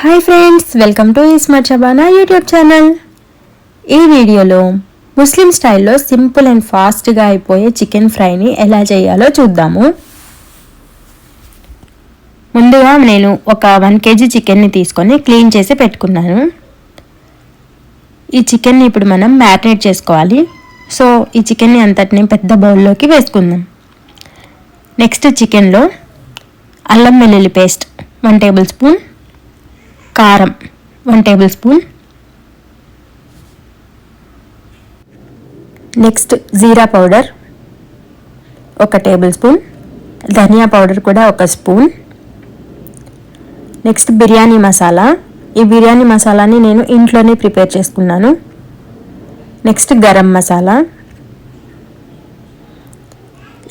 Hi friends welcome to iSmart Chabana YouTube channel ఈ వీడియోలో ముస్లిం స్టైల్లో సింపుల్ అండ్ ఫాస్ట్గా అయిపోయే చికెన్ ఫ్రైని ఎలా చేయాలో చూద్దాము. ముందుగా నేను ఒక వన్ కేజీ చికెన్ని తీసుకొని క్లీన్ చేసి పెట్టుకున్నాను. ఈ చికెన్ని ఇప్పుడు మనం మ్యారినేట్ చేసుకోవాలి. సో ఈ చికెన్ని అంతటిని పెద్ద బౌల్లోకి వేసుకుందాం. నెక్స్ట్ చికెన్లో అల్లం వెల్లుల్లి పేస్ట్ వన్ టేబుల్ స్పూన్ కారం. వన్ టేబుల్ స్పూన్ నెక్స్ట్ జీరా పౌడర్ ఒక టేబుల్ స్పూన్ ధనియా పౌడర్ కూడా ఒక స్పూన్ నెక్స్ట్ బిర్యానీ మసాలా ఈ బిర్యానీ మసాలాని నేను ఇంట్లోనే ప్రిపేర్ చేసుకున్నాను. నెక్స్ట్ గరం మసాలా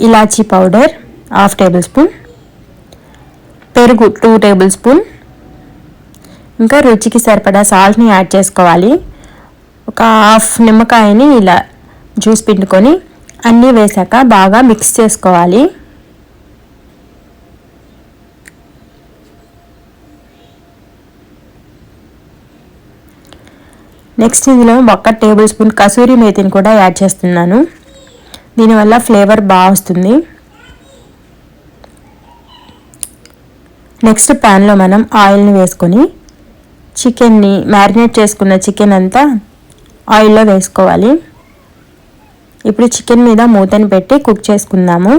ఇలాచీ పౌడర్ హాఫ్ టేబుల్ స్పూన్ పెరుగు టూ టేబుల్ స్పూన్ ఇంకా రుచికి సరిపడా సాల్ట్ని యాడ్ చేసుకోవాలి. ఒక హాఫ్ నిమ్మకాయని ఇలా జ్యూస్ పిండుకొని అన్నీ వేసాక బాగా మిక్స్ చేసుకోవాలి. నెక్స్ట్ ఇందులో ఒక్క టేబుల్ స్పూన్ కసూరి మేతిని కూడా యాడ్ చేస్తున్నాను. దీనివల్ల ఫ్లేవర్ బాగా వస్తుంది. నెక్స్ట్ ప్యాన్లో మనం ఆయిల్ని వేసుకొని చికెన్ని మ్యారినేట్ చేసుకున్న చికెన్ అంతా ఆయిల్లో వేసుకోవాలి. ఇప్పుడు చికెన్ మీద మూతని పెట్టి కుక్ చేసుకుందాము.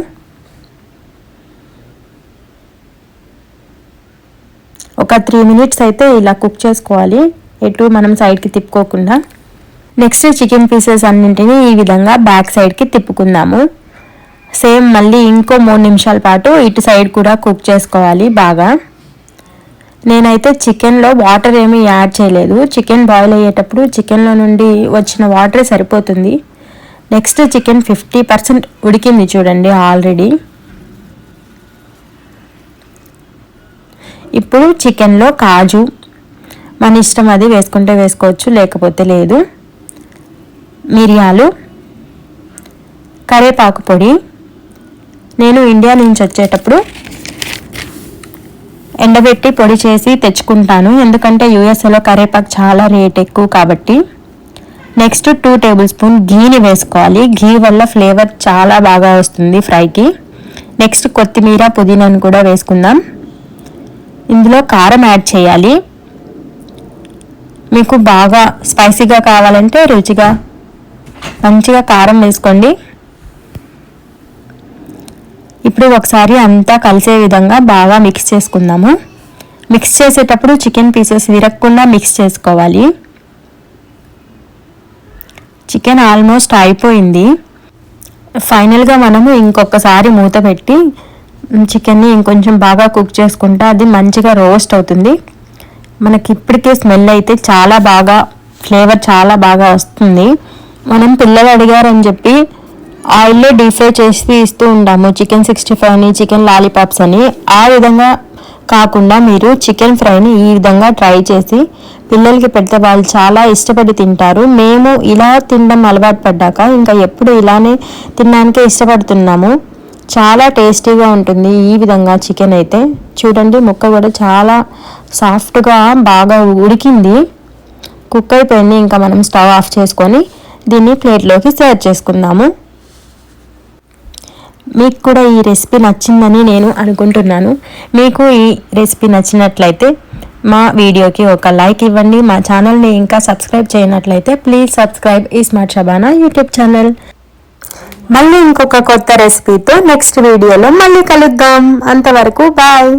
ఒక త్రీ మినిట్స్ అయితే ఇలా కుక్ చేసుకోవాలి. ఎటు మనం సైడ్కి తిప్పుకోకుండా. నెక్స్ట్ చికెన్ పీసెస్ అన్నింటినీ ఈ విధంగా బ్యాక్ సైడ్కి తిప్పుకుందాము. సేమ్ మళ్ళీ ఇంకో మూడు నిమిషాల పాటు ఇటు సైడ్ కూడా కుక్ చేసుకోవాలి బాగా. నేనైతే చికెన్లో వాటర్ ఏమీ యాడ్ చేయలేదు. చికెన్ బాయిల్ అయ్యేటప్పుడు చికెన్లో నుండి వచ్చిన వాటరే సరిపోతుంది. నెక్స్ట్ చికెన్ ఫిఫ్టీ పర్సెంట్ ఉడికింది చూడండి ఆల్రెడీ. ఇప్పుడు చికెన్లో కాజు. మన ఇష్టం అది వేసుకుంటే వేసుకోవచ్చు లేకపోతే లేదు. మిరియాలు కరేపాకు పొడి. నేను ఇండియా నుంచి వచ్చేటప్పుడు ఎండబెట్టి పొడి చేసి తెచ్చుకుంటాను. ఎందుకంటే యూఎస్ఏలో కరేపాకు చాలా రేట్ ఎక్కువ కాబట్టి. నెక్స్ట్ టూ టేబుల్ స్పూన్ ఘీని వేసుకోవాలి. ఘీ వల్ల ఫ్లేవర్ చాలా బాగా వస్తుంది ఫ్రైకి. నెక్స్ట్ కొత్తిమీర పుదీనాను కూడా వేసుకుందాం. ఇందులో కారం యాడ్ చేయాలి. మీకు బాగా స్పైసీగా కావాలంటే రుచిగా మంచిగా కారం వేసుకోండి. ఇప్పుడు ఒకసారి అంతా కలిసే విధంగా బాగా మిక్స్ చేసుకుందాము. మిక్స్ చేసేటప్పుడు చికెన్ పీసెస్ విరగకుండా మిక్స్ చేసుకోవాలి. చికెన్ ఆల్మోస్ట్ అయిపోయింది. ఫైనల్గా మనము ఇంకొకసారి మూత పెట్టి చికెన్ని ఇంకొంచెం బాగా కుక్ చేసుకుంటే అది మంచిగా రోస్ట్ అవుతుంది. మనకి ఇప్పటికే స్మెల్ అయితే చాలా బాగా ఫ్లేవర్ చాలా బాగా వస్తుంది. మనం పిల్లలు అడిగారని చెప్పి ఆయిల్లో డీప్ ఫ్రై చేసి ఇస్తూ ఉంటాము. చికెన్ సిక్స్టీ ఫైవ్ అని చికెన్ లాలీపాప్స్ అని. ఆ విధంగా కాకుండా మీరు చికెన్ ఫ్రైని ఈ విధంగా ట్రై చేసి పిల్లలకి పెడితే వాళ్ళు చాలా ఇష్టపడి తింటారు. మేము ఇలా తినడం అలవాటు పడ్డాక ఇంకా ఎప్పుడు ఇలానే తినడానికే ఇష్టపడుతున్నాము. చాలా టేస్టీగా ఉంటుంది ఈ విధంగా చికెన్ అయితే. చూడండి ముక్క కూడా చాలా సాఫ్ట్గా బాగా ఉడికింది. కుక్ అయిపోయింది. ఇంకా మనం స్టవ్ ఆఫ్ చేసుకొని దీన్ని ప్లేట్లోకి సర్వ్ చేసుకుందాము. మీకు కూడా ఈ రెసిపీ నచ్చిందని నేను అనుకుంటున్నాను. మీకు ఈ రెసిపీ నచ్చినట్లయితే మా వీడియోకి ఒక లైక్ ఇవ్వండి. మా ఛానల్ని ఇంకా సబ్స్క్రైబ్ చేయనట్లయితే ప్లీజ్ సబ్స్క్రైబ్ ఈ స్మార్ట్ షబానా యూట్యూబ్ ఛానల్ మళ్ళీ ఇంకొక కొత్త రెసిపీతో నెక్స్ట్ వీడియోలో మళ్ళీ కలుద్దాం. అంతవరకు బాయ్